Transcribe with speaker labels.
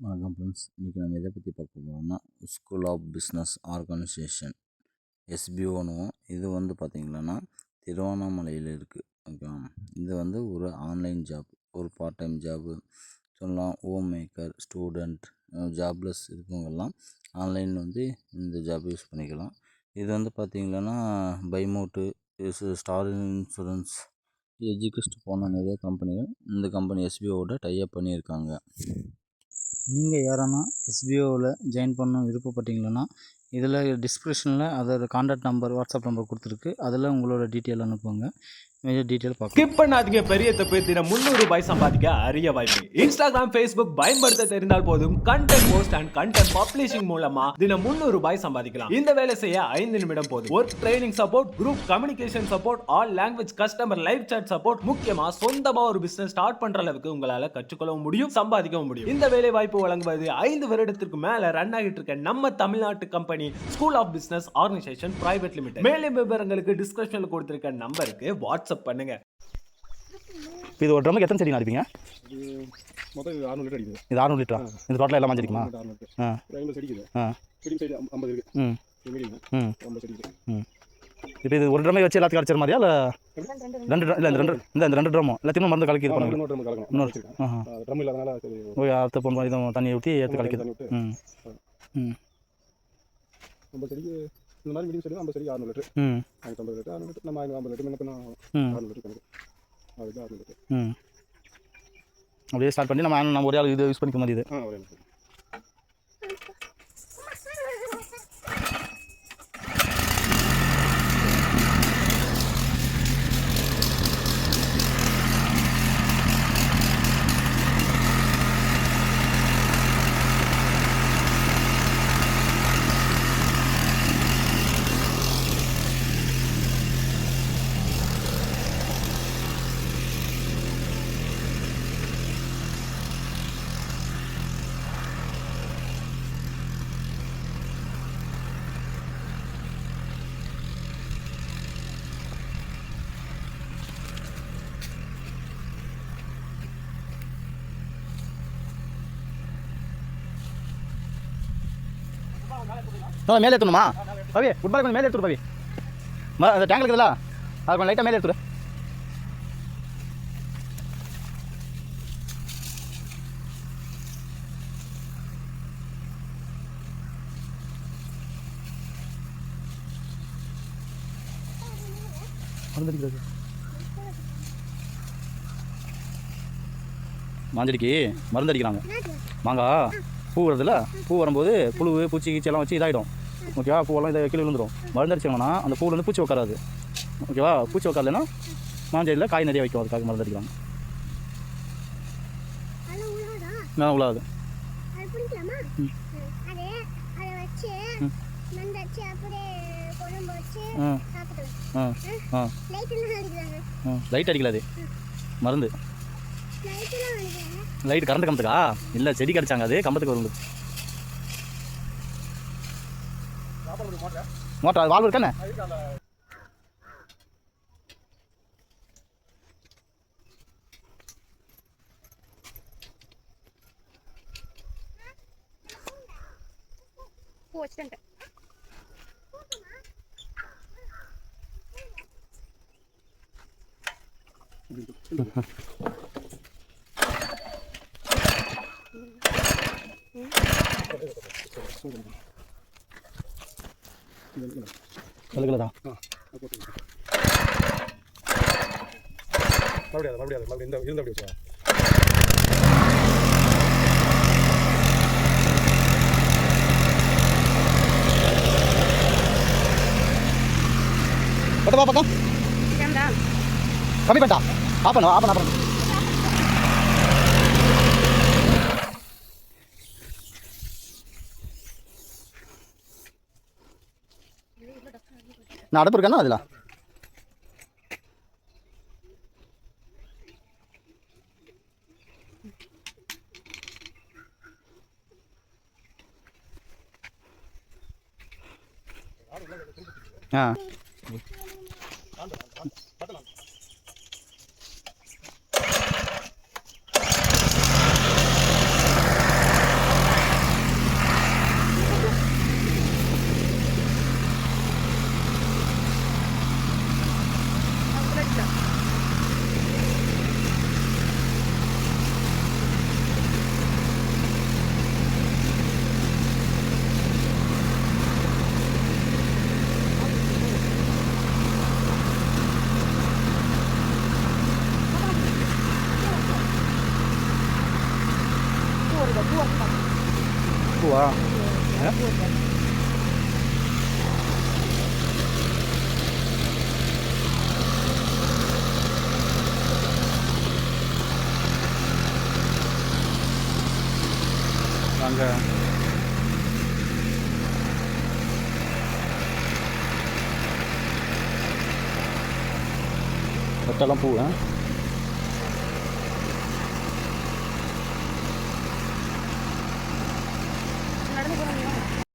Speaker 1: வணக்கம் ஃப்ரெண்ட்ஸ் இன்றைக்கி நம்ம எதை பற்றி பார்க்க போகிறோம்னா ஸ்கூல் ஆஃப் பிஸ்னஸ் ஆர்கனைசேஷன் எஸ்பிஓனுவோம் இது வந்து பார்த்திங்கன்னா திருவண்ணாமலையில் இருக்குது ஓகேவா இது வந்து ஒரு ஆன்லைன் ஜாப் ஒரு பார்ட் டைம் ஜாபு சொல்லலாம் ஹோம் மேக்கர் ஸ்டூடெண்ட் ஜாப்லெஸ் இருக்கவங்கெல்லாம் ஆன்லைன் வந்து இந்த ஜாப் யூஸ் பண்ணிக்கலாம். இது வந்து பார்த்திங்கன்னா பைமோட்டு ஸ்டார் இன்சூரன்ஸ் எஜுகெஸ்ட் போன நிறைய கம்பெனிகள் இந்த கம்பெனி எஸ்பிஓவோட டைப் பண்ணியிருக்காங்க. நீங்கள் யாரானா எஸ்பிஓவில் ஜாயின் பண்ண விருப்பப்பட்டீங்களன்னா இதில் டிஸ்கிரிப்ஷனில் அதோட காண்டாக்ட் நம்பர் வாட்ஸ்அப் நம்பர் கொடுத்துருக்கு. அதில் உங்களோட டீட்டெயில் அனுப்புங்கள்
Speaker 2: ஸ்கிப் பண்ணாதீங்க பெரிய தப்பு தினம் முந்நூறு ரூபாய் சம்பாதிக்க அரிய வாய்ப்பு. இன்ஸ்டாகிராம் ஃபேஸ்புக் பயன்படுத்த தெரிந்தால் போதும். Content post and content publishing மூலமா தினம் முந்நூறு ரூபாய் சம்பாதிக்கலாம். இந்த வேலை செய்ய ஐந்து நிமிடம் போதும். Work training support group communication support all language customer live chat support முக்கியமா சொந்தமா ஒரு பிசினஸ் ஸ்டார்ட் பண்ற அளவுக்கு உங்களால கற்றுக்கொள்ளவும் முடியும் சம்பாதிக்கவும் முடியும். இந்த வேலை வாய்ப்பு வழங்குவது ஐந்து வருடத்திற்கு மேல ரன் ஆகிட்டு இருக்க நம்ம தமிழ்நாட்டு company school of business organisation private limited மேலும் விவரங்களுக்கு டிஸ்கிரிப்ஷன்ல கொடுத்திருக்க நம்பருக்கு வாட்ஸ்அப் பண்ணுங்க.
Speaker 3: இப்போ இது ஒரு ட்ரம்முக்கு எத்தனை செடி அடிப்பீங்க
Speaker 4: இது மொத்தம் இது அறுநூறு லிட்டர் அடிக்குது.
Speaker 3: இது அறுநூறு லிட்டரா? இந்த டோட்டலாக எல்லாம்
Speaker 4: ஒரு ஐம்பது செடிக்குது
Speaker 3: ஆ.
Speaker 4: மீடியம் சைடு ஐம்பது இருக்கு
Speaker 3: ம்.
Speaker 4: மீடியம்.
Speaker 3: ம்.
Speaker 4: ஐம்பது செடிக்குது
Speaker 3: ம். இப்போ இது ஒரு ட்ரம்மே வச்சு எல்லாத்துக்கும் அடிச்சிட மாதிரியா இல்லை ரெண்டு drum- இல்லை இந்த ரெண்டு இந்த இந்த ரெண்டு ட்ரம்மும் எல்லாத்தையும் மருந்து கலக்கி இது பண்ணுங்க.
Speaker 4: இன்னொரு ட்ரம் கலக்கணும்
Speaker 3: இன்னொரு
Speaker 4: வச்சிருக்கேன்
Speaker 3: ஆஹா.
Speaker 4: ட்ரம் இல்லாதனால சரி
Speaker 3: போய் அடுத்த போகும்போது இதுவும் தண்ணி ஊற்றி எடுத்து
Speaker 4: விட்டு
Speaker 3: ம். ம்.
Speaker 4: ஐம்பது செடிக்கு இந்த மாதிரி மீடியம் செடி ஐம்பது செடிக்கு அறுநூறு லிட்டர்.
Speaker 3: ம்.
Speaker 4: ஐநூற்றி ஐம்பது லிட்டர். அறுநூறு லிட்டர் நம்ம ஐநூறு ஐம்பது லிட்டர் முன்ன பின்ன
Speaker 3: ம்
Speaker 4: அறுநூறு லிட்டர் கணக்கு. அதுக்கு அறுநூறு லிட்டர்.
Speaker 3: அப்படியே ஸ்டார்ட் பண்ணி நம்ம நம்ம ஒரே ஆள் இது யூஸ் பண்ணிக்க மாதிரி இது.
Speaker 4: ஆ ஒரே
Speaker 3: ஆ மேலே எடுத்துணுமா பவி ஃபுட்பால் கொஞ்சம் மேலே எடுத்துரு பவி. அந்த டேங்க் இருக்குதுல்ல? அது கொஞ்சம் லைட்டாக மேலே எடுத்துரு மருந்தடிக்கிறது மாஞ்சடிக்கு மருந்து அடிக்கிறாங்க மாங்காய் பூ வருதுல்ல? பூ வரும்போது புழு பூச்சி கீச்சி எல்லாம் வச்சு இதாகிடும் ஓகேவா பூவெல்லாம் இதை கீழே விழுந்துடும் மருந்து அடிச்சாங்கன்னா அந்த பூவில் வந்து பூச்சி உட்காராது. ஓகேவா பூச்சி உட்காரலைன்னா மாஞ்சடியில் காய் நிறைய வைக்கும் அதுக்காக மருந்து அடிக்கிறாங்க
Speaker 5: அது உழுவுதா?
Speaker 3: நான் ஆ.
Speaker 5: லைட் எல்லாம் அடிக்கிறாங்க.
Speaker 3: ஆ லைட் அடிக்கல அது மருந்து.
Speaker 5: லைட்
Speaker 3: கரண்ட் கம்பத்துக்கா? இல்லை செடி அடிச்சாங்க அது கம்பத்துக்கு வரும் மோட்டர் அது வாழ்வு இருக்கானே
Speaker 5: பூ
Speaker 3: கலக்கலதா
Speaker 4: மறுபடியும் மறுபடியும் மறுபடியும் இந்த இருந்த அப்படி வச்சுக்கோ
Speaker 3: பட்டப்பா பக்கம் கம்மி பண்ணிட்டா? ஆஃப் பண்ணு ஆஃப் பண்ணு ஆஃப் பண்ணு நான் அடுப்பு இருக்கேன்னா அதில்? ஆ. பூவா வாங்க மொத்தம்லாம் பூ ஆ